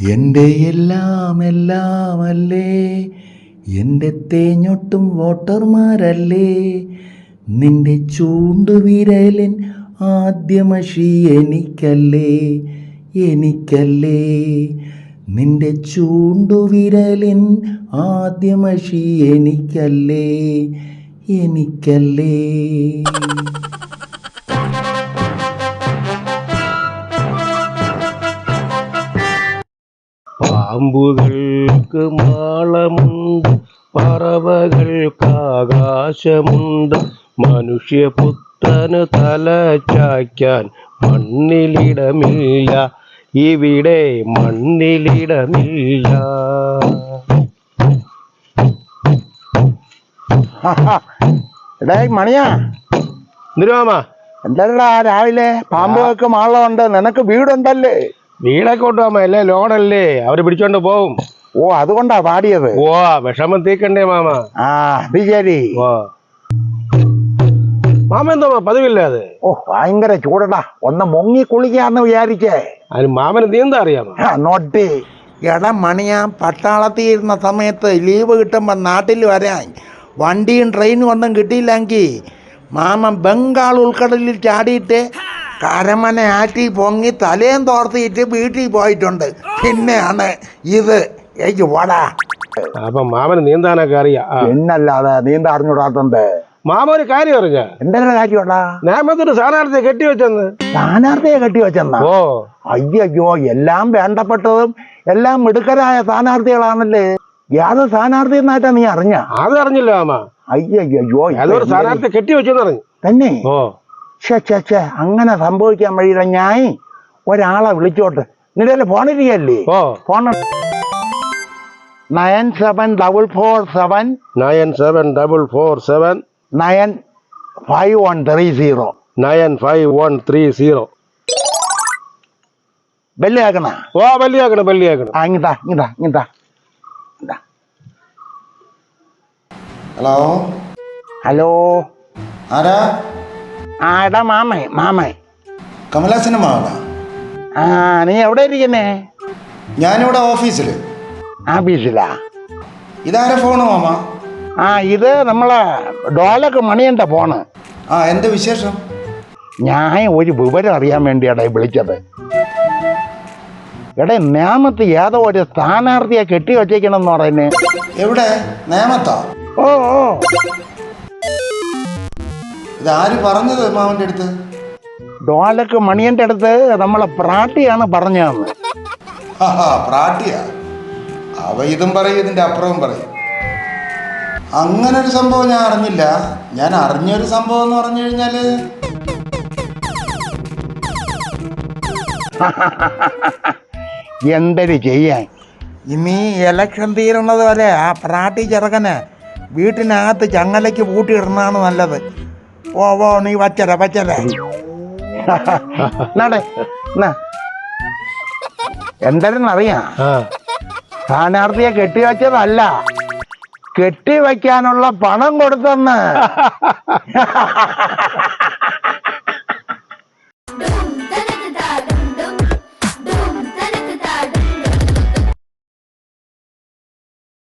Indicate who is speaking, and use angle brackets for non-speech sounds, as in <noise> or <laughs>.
Speaker 1: എന്റെ എല്ലാം എല്ലാം അല്ലേ എന്റെ തേഞ്ഞൊട്ടും വോട്ടർമാരല്ലേ? നിന്റെ ചൂണ്ടുവിരലിൻ ആദ്യമഷി എനിക്കല്ലേ? എനിക്കല്ലേ? നിന്റെ ചൂണ്ടുവിരലിൻ ആദ്യമഷി എനിക്കല്ലേ? എനിക്കല്ലേ?
Speaker 2: പാമ്പുകൾക്ക് മാളമുണ്ട് പറവകൾക്ക് ആകാശമുണ്ട് മനുഷ്യപുത്രന് തല ചായ്ക്കാൻ മണ്ണിലിടമില്ല ഇവിടെ മണ്ണിലിടമില്ല.
Speaker 3: എടേ മണിയാ.
Speaker 2: എന്തിനാമ
Speaker 3: എന്താടാ രാവിലെ പാമ്പുകൾക്ക് മാളമുണ്ട് നിനക്ക് വീടുണ്ടല്ലേ?
Speaker 2: വീടൊക്കെ കൊണ്ടുപോകാമ അല്ലേ ലോണല്ലേ അവർ പിടിച്ചോണ്ട് പോവും.
Speaker 3: ഓ അതുകൊണ്ടാ പാടിയത്.
Speaker 2: ഓ വിഷമം തീക്കണ്ടേ മാമ?
Speaker 3: ആ അത് ശരി.
Speaker 2: ഓ. മാമ എന്താ പതിവില്ല അത്?
Speaker 3: ഓ ഭയങ്കര ചൂടടാ. ഒന്ന് മുങ്ങി കുളിക്കാന്ന് വിചാരിച്ചേ.
Speaker 2: അതിന് മാമന് നീന്താ അറിയാമോ?
Speaker 3: ആ, നോട്ടി. എടാ മണിയാ പട്ടാളത്തിൽ ഇരുന്ന സമയത്ത് ലീവ് കിട്ടുമ്പോൾ നാട്ടിൽ വരാൻ വണ്ടിയും ട്രെയിനും ഒന്നും കിട്ടിയില്ലെങ്കിൽ മാമൻ ബംഗാൾ ഉൾക്കടലിൽ ചാടിയിട്ട് കരമന ആറ്റി പൊങ്ങി തലയും തോർത്തിയിട്ട് വീട്ടിൽ പോയിട്ടുണ്ട്. പിന്നെയാണ് ഇത്. എനിക്ക് വടാ.
Speaker 2: അപ്പൊ മാമന് നീന്താനൊക്കെ അറിയാം.
Speaker 3: പിന്നല്ലാതെ നീന്ത അറിഞ്ഞൂടാത്തണ്ട്
Speaker 2: മാമ ഒരു കാര്യം അറിഞ്ഞ.
Speaker 3: എന്തെല്ലാം കാര്യമുണ്ടാ?
Speaker 2: നേമത്തൊരു സ്ഥാനാർത്ഥിയെ കെട്ടിവെച്ചെന്ന്.
Speaker 3: സ്ഥാനാർത്ഥിയെ കെട്ടി വെച്ചെന്നാ
Speaker 2: ഓ.
Speaker 3: അയ്യോ എല്ലാം വേണ്ടപ്പെട്ടതും എല്ലാം മിടുക്കരായ സ്ഥാനാർത്ഥികളാണല്ലേ? യാതൊരു സ്ഥാനാർത്ഥി എന്നായിട്ടാ നീ അറിഞ്ഞ?
Speaker 2: അത് അറിഞ്ഞില്ല മാമ.
Speaker 3: അയ്യോ
Speaker 2: അതൊരു കെട്ടി കെട്ടിവെച്ചെന്ന് അറിഞ്ഞു.
Speaker 3: തന്നെ?
Speaker 2: ഓ.
Speaker 3: ഛേ ഛേ ഛേ അങ്ങനെ സംഭവിക്കാൻ വഴിയില്ല ഞാൻ ഒരാളെ വിളിച്ചോട്ട്. നിന്റെ ഫോണിരിക്കല്ലേ phone nine seven double four seven
Speaker 2: nine seven double four seven
Speaker 3: nine five one three zero.
Speaker 2: Nine five one three zero.
Speaker 3: Bell
Speaker 2: ഓ ബല്ലിയാക്കണം ബല്ലിയാക്കണം.
Speaker 3: ആ ഇങ്ങിതാ ഇങ്ങിതാ ഇങ്ങിതാ
Speaker 1: ഹലോ?
Speaker 3: ഹലോ?
Speaker 1: ആരാ?
Speaker 3: ആ എടാ മാമേ മാമേ.
Speaker 1: കമലാസിന്റെ മാവന
Speaker 3: ആ നീ എവിടെ ഇരിക്കുന്നേ?
Speaker 1: ഞാനിവിടെ ഓഫീസിൽ
Speaker 3: ആഫീസിലാ?
Speaker 1: ഇതാരാ ഫോണ് മാമ?
Speaker 3: ആ ഇത് നമ്മളെ ഡോലക്ക് മണിയണ്ട ഫോണ്.
Speaker 1: ആ എന്താ വിശേഷം?
Speaker 3: ഞാൻ ഒരു വിവരം അറിയാൻ വേണ്ടിയാടാ ഈ വിളിച്ചത്. എടേ നേമത്ത് ഏതോ ഒരു സ്ഥാനാർത്ഥിയെ കെട്ടി വച്ചേക്കണെന്ന് പറയുന്നേ.
Speaker 1: എവിടെ? നേമത്താ?
Speaker 3: ഓ ഓ.
Speaker 1: ഇതാര് പറഞ്ഞത് മാമന്റെ അടുത്ത്?
Speaker 3: ഡോലക്ക് മണിയന്റെ അടുത്ത് നമ്മളെ പ്രാട്ടിയാണ് പറഞ്ഞതെന്ന്.
Speaker 1: പ്രാട്ടിയ? അവ ഇതും പറയും ഇതിന്റെ അപ്പുറവും പറയും. അങ്ങനെ ഒരു സംഭവം ഞാൻ അറിഞ്ഞില്ല. ഞാൻ അറിഞ്ഞൊരു സംഭവം എന്ന് പറഞ്ഞു കഴിഞ്ഞാൽ <laughs>
Speaker 3: എന്തൊരു ചെയ്യാൻ? ഇനി ഇലക്ഷൻ തീരുന്നത് വരെ ആ പ്രാട്ടി ചെറുക്കനെ വീട്ടിനകത്ത് ചങ്ങലയ്ക്ക് പൂട്ടിയിടുന്നതാണ് നല്ലത്. ഓ ഓ നീ വച്ചര വച്ചര. നടേ
Speaker 2: കെട്ടി
Speaker 3: സ്ഥാനാർത്ഥിയെ കെട്ടിവെച്ചതല്ല. കെട്ടിവെക്കാനുള്ള പണം കൊടുത്തെന്ന്. <laughs>